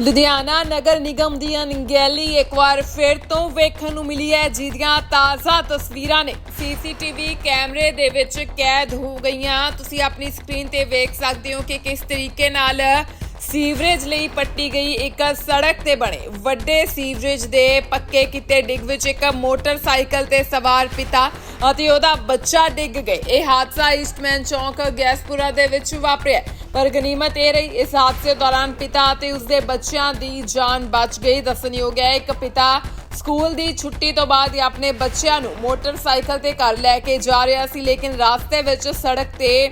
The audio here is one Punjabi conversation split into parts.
ਲੁਧਿਆਣਾ ਨਗਰ ਨਿਗਮ ਦੀਆਂ ਅਣਗਹਿਲੀ ਇੱਕ ਵਾਰ ਫਿਰ ਤੋਂ ਵੇਖਣ ਨੂੰ ਮਿਲੀ ਹੈ, ਜਿਹਦੀਆਂ ਤਾਜ਼ਾ ਤਸਵੀਰਾਂ ਨੇ। ਸੀਸੀਟੀਵੀ ਕੈਮਰੇ ਦੇ ਵਿੱਚ ਕੈਦ ਹੋ ਗਈਆਂ। ਤੁਸੀਂ ਆਪਣੀ ਸਕਰੀਨ ਤੇ ਵੇਖ ਸਕਦੇ ਹੋ ਕਿ ਕਿਸ ਤਰੀਕੇ ਨਾਲ ਸੀਵਰੇਜ ਲਈ ਪੱਟੀ ਗਈ ਇੱਕ ਸੜਕ ਤੇ ਬਣੇ। ਵੱਡੇ ਸੀਵਰੇਜ ਦੇ ਪੱਕੇ ਕੀਤੇ ਡਿੱਗ ਵਿੱਚ ਇੱਕ ਮੋਟਰਸਾਈਕਲ ਤੇ ਸਵਾਰ ਪਿਤਾ ਅਤੇ ਉਹਦਾ ਬੱਚਾ ਡਿੱਗ ਗਏ। ਇਹ ਹਾਦਸਾ ਈਸਟਮੈਨ ਚੌਂਕ ਗੈਸਪੁਰਾ ਦੇ ਵਿੱਚ ਵਾਪਰਿਆ। ਪਰ ਗਨੀਮਤ ਇਹ ਰਹੀ, ਇਸ ਹਾਦਸੇ ਦੌਰਾਨ ਪਿਤਾ ਅਤੇ ਉਸਦੇ ਬੱਚਿਆਂ ਦੀ ਜਾਨ ਬਚ ਗਈ। ਦੱਸਣਯੋਗ ਹੈ, ਇੱਕ ਪਿਤਾ ਸਕੂਲ ਦੀ ਛੁੱਟੀ ਤੋਂ ਬਾਅਦ ਆਪਣੇ ਬੱਚਿਆਂ ਨੂੰ ਮੋਟਰਸਾਈਕਲ ਤੇ ਘਰ ਲੈ ਕੇ ਜਾ ਰਿਹਾ ਸੀ, ਲੇਕਿਨ ਰਾਸਤੇ ਵਿੱਚ ਸੜਕ ਤੇ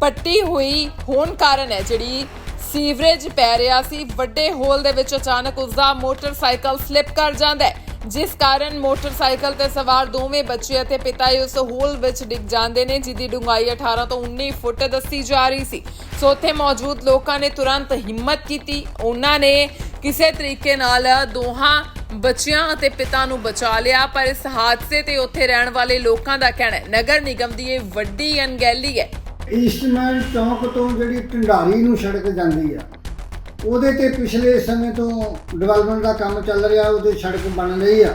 ਪੱਟੀ ਹੋਈ ਹੋਣ ਕਾਰਨ ਹੈ, ਜਿਹੜੀ ਸੀਵਰੇਜ ਪੈ ਰਿਹਾ ਸੀ। ਵੱਡੇ ਹੋਲ ਦੇ ਵਿੱਚ ਅਚਾਨਕ ਉਸਦਾ ਮੋਟਰਸਾਈਕਲ ਸਲਿੱਪ ਕਰ ਜਾਂਦਾ ਹੈ, ਜਿਸ ਕਾਰਨ ਮੋਟਰਸਾਈਕਲ ਤੇ ਸਵਾਰ ਦੋਵੇਂ ਬੱਚੇ ਅਤੇ ਪਿਤਾ ਹੀ ਉਸ ਹੋਲ ਵਿੱਚ ਡਿੱਗ ਜਾਂਦੇ ਨੇ, ਜਿਹਦੀ ਡੂੰਘਾਈ 18 ਤੋਂ 19 ਫੁੱਟ ਦੱਸੀ ਜਾ ਰਹੀ ਸੀ। ਸੋ ਉੱਥੇ ਮੌਜੂਦ ਲੋਕਾਂ ਨੇ ਤੁਰੰਤ ਹਿੰਮਤ ਕੀਤੀ। ਉਹਨਾਂ ਨੇ ਕਿਸੇ ਤਰੀਕੇ ਨਾਲ ਦੋਹਾਂ ਬੱਚਿਆਂ ਅਤੇ ਪਿਤਾ ਨੂੰ ਬਚਾ ਲਿਆ, ਪਰ ਇਸ ਹਾਦਸੇ ਤੇ ਉੱਥੇ ਰਹਿਣ ਵਾਲੇ ਲੋਕਾਂ ਦਾ ਕਹਿਣਾ ਹੈ, ਨਗਰ ਨਿਗਮ ਦੀ ਇਹ ਵੱਡੀ ਅਣਗਹਿਲੀ ਹੈ। ਈਸਟਮੈਨ ਚੌਂਕ ਤੋਂ ਜਿਹੜੀ ਢੰਡਾਰੀ ਨੂੰ ਸੜਕ ਜਾਂਦੀ ਆ, ਉਹਦੇ ਤੇ ਪਿਛਲੇ ਸਮੇਂ ਤੋਂ ਡਿਵੈਲਪਮੈਂਟ ਦਾ ਕੰਮ ਚੱਲ ਰਿਹਾ, ਉਹਦੇ ਸੜਕ ਬਣ ਰਹੀ ਆ।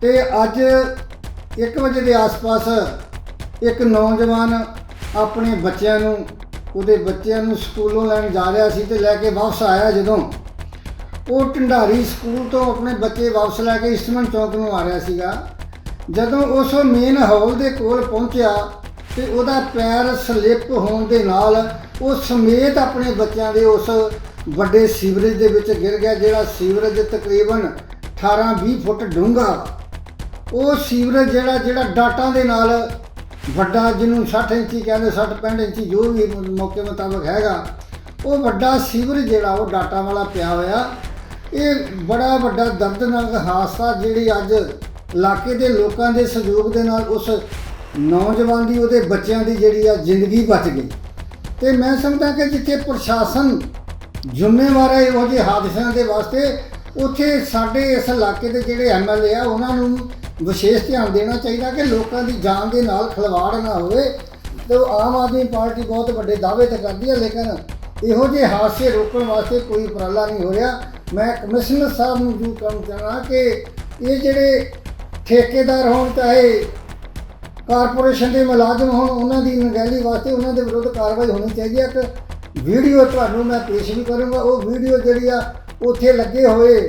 ਤੇ ਅੱਜ 1 ਵਜੇ ਦੇ ਆਸ-ਪਾਸ ਇੱਕ ਨੌਜਵਾਨ ਆਪਣੇ ਬੱਚਿਆਂ ਨੂੰ, ਉਹਦੇ ਬੱਚਿਆਂ ਨੂੰ ਸਕੂਲੋਂ ਲੈਣ ਜਾ ਰਿਹਾ ਸੀ ਤੇ ਲੈ ਕੇ ਵਾਪਸ ਆਇਆ ਜਦੋਂ। ਉਹ ਢੰਡਾਰੀ ਸਕੂਲ ਤੋਂ ਆਪਣੇ ਬੱਚੇ ਵਾਪਸ ਲੈ ਕੇ ਈਸਟਮੈਨ ਚੌਂਕ ਨੂੰ ਆ ਰਿਹਾ ਸੀਗਾ। ਜਦੋਂ ਉਸ ਮੇਨ ਹਾਲ ਦੇ ਕੋਲ ਪਹੁੰਚਿਆ ਤੇ ਉਹਦਾ ਪੈਰ ਸਲਿੱਪ ਹੋਣ ਦੇ ਨਾਲ ਉਹ ਸਮੇਤ ਆਪਣੇ ਬੱਚਿਆਂ ਦੇ ਉਸ ਵੱਡੇ ਸੀਵਰੇਜ ਦੇ ਵਿੱਚ ਗਿਰ ਗਿਆ, ਜਿਹੜਾ ਸੀਵਰੇਜ ਤਕਰੀਬਨ 18-20 ਫੁੱਟ ਡੂੰਘਾ। ਉਹ ਸੀਵਰੇਜ ਜਿਹੜਾ ਜਿਹੜਾ ਡਾਟਾਂ ਦੇ ਨਾਲ ਵੱਡਾ, ਜਿਹਨੂੰ 60 ਇੰਚੀ ਕਹਿੰਦੇ 60 65 ਇੰਚੀ ਜੋ ਵੀ ਮੌਕੇ ਮੁਤਾਬਕ ਹੈਗਾ, ਉਹ ਵੱਡਾ ਸੀਵਰੇਜ ਜਿਹੜਾ, ਉਹ ਡਾਟਾ ਵਾਲਾ ਪਿਆ ਹੋਇਆ। ਇਹ ਬੜਾ ਵੱਡਾ ਦਰਦਨਾਕ ਹਾਦਸਾ ਜਿਹੜੀ ਅੱਜ ਇਲਾਕੇ ਦੇ ਲੋਕਾਂ ਦੇ ਸਹਿਯੋਗ ਦੇ ਨਾਲ ਉਸ ਨੌਜਵਾਨ ਦੀ, ਉਹਦੇ ਬੱਚਿਆਂ ਦੀ ਜਿਹੜੀ ਆ ਜ਼ਿੰਦਗੀ ਬਚ ਗਈ। ਤੇ ਮੈਂ ਸਮਝਦਾ ਕਿ ਜਿੱਥੇ ਪ੍ਰਸ਼ਾਸਨ ਜ਼ਿੰਮੇਵਾਰ ਹੈ ਇਹੋ ਜਿਹੇ ਹਾਦਸਿਆਂ ਦੇ ਵਾਸਤੇ, ਉੱਥੇ ਸਾਡੇ ਇਸ ਇਲਾਕੇ ਦੇ ਜਿਹੜੇ ਐਮਐਲਏ ਆ, ਉਹਨਾਂ ਨੂੰ ਵਿਸ਼ੇਸ਼ ਧਿਆਨ ਦੇਣਾ ਚਾਹੀਦਾ ਕਿ ਲੋਕਾਂ ਦੀ ਜਾਨ ਦੇ ਨਾਲ ਖਿਲਵਾੜ ਨਾ ਹੋਵੇ। ਤੇ ਉਹ ਆਮ ਆਦਮੀ ਪਾਰਟੀ ਬਹੁਤ ਵੱਡੇ ਦਾਅਵੇ ਤੇ ਕਰਦੀ ਹੈ ਲੇਕਿਨ ਇਹੋ ਜਿਹੇ ਹਾਦਸੇ ਰੋਕਣ ਵਾਸਤੇ ਕੋਈ ਉਪਰਾਲਾ ਨਹੀਂ ਹੋ ਰਿਹਾ। ਮੈਂ ਕਮਿਸ਼ਨਰ ਸਾਹਿਬ ਨੂੰ ਜੋ ਕੰਮ ਚਾਹਣਾ ਕਿ ਇਹ ਜਿਹੜੇ ਠੇਕੇਦਾਰ ਹੋਣ, ਚਾਹੇ ਕਾਰਪੋਰੇਸ਼ਨ ਦੇ ਮੁਲਾਜ਼ਮ ਹੋਣ, ਉਹਨਾਂ ਦੀ ਨਗਹਿਲੀ ਵਾਸਤੇ ਉਹਨਾਂ ਦੇ ਵਿਰੁੱਧ ਕਾਰਵਾਈ ਹੋਣੀ ਚਾਹੀਦੀ ਹੈ। ਕਿ ਵੀਡੀਓ ਤੁਹਾਨੂੰ ਮੈਂ ਪੇਸ਼ ਵੀ ਕਰੂੰਗਾ। ਉਹ ਵੀਡੀਓ ਜਿਹੜੀ ਆ, ਉੱਥੇ ਲੱਗੇ ਹੋਏ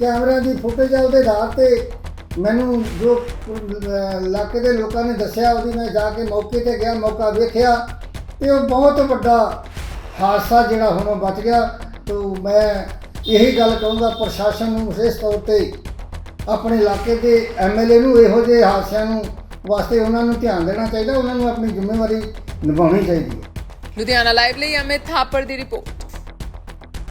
ਕੈਮਰਿਆਂ ਦੀ ਫੁਟੇਜ ਆ, ਉਹਦੇ ਆਧਾਰ ਤੇ ਮੈਨੂੰ ਜੋ ਇਲਾਕੇ ਦੇ ਲੋਕਾਂ ਨੇ ਦੱਸਿਆ, ਉਹਦੀ ਮੈਂ ਜਾ ਕੇ ਮੌਕੇ ਤੇ ਗਿਆ, ਮੌਕਾ ਵੇਖਿਆ ਤੇ ਉਹ ਬਹੁਤ ਵੱਡਾ ਹਾਦਸਾ ਜਿਹੜਾ ਹੁਣ ਉਹ ਬਚ ਗਿਆ। ਤੋਂ ਮੈਂ ਇਹੀ ਗੱਲ ਕਹੂੰਗਾ, ਪ੍ਰਸ਼ਾਸਨ ਨੂੰ ਵਿਸ਼ੇਸ਼ ਤੌਰ ਤੇ ਆਪਣੇ ਇਲਾਕੇ ਦੇ ਐਮਐਲਏ ਨੂੰ ਇਹੋ ਜਿਹੇ ਹਾਦਸਿਆਂ ਨੂੰ ਵਾਸਤੇ ਉਹਨਾਂ ਨੂੰ ਧਿਆਨ ਦੇਣਾ ਚਾਹੀਦਾ, ਉਹਨਾਂ ਨੂੰ ਆਪਣੀ ਜ਼ਿੰਮੇਵਾਰੀ ਨਿਭਾਉਣੀ ਚਾਹੀਦੀ ਹੈ। ਲੁਧਿਆਣਾ ਲਾਈਵ ਲਈ ਅਮਿਤ ਥਾਪੜ ਦੀ ਰਿਪੋਰਟ।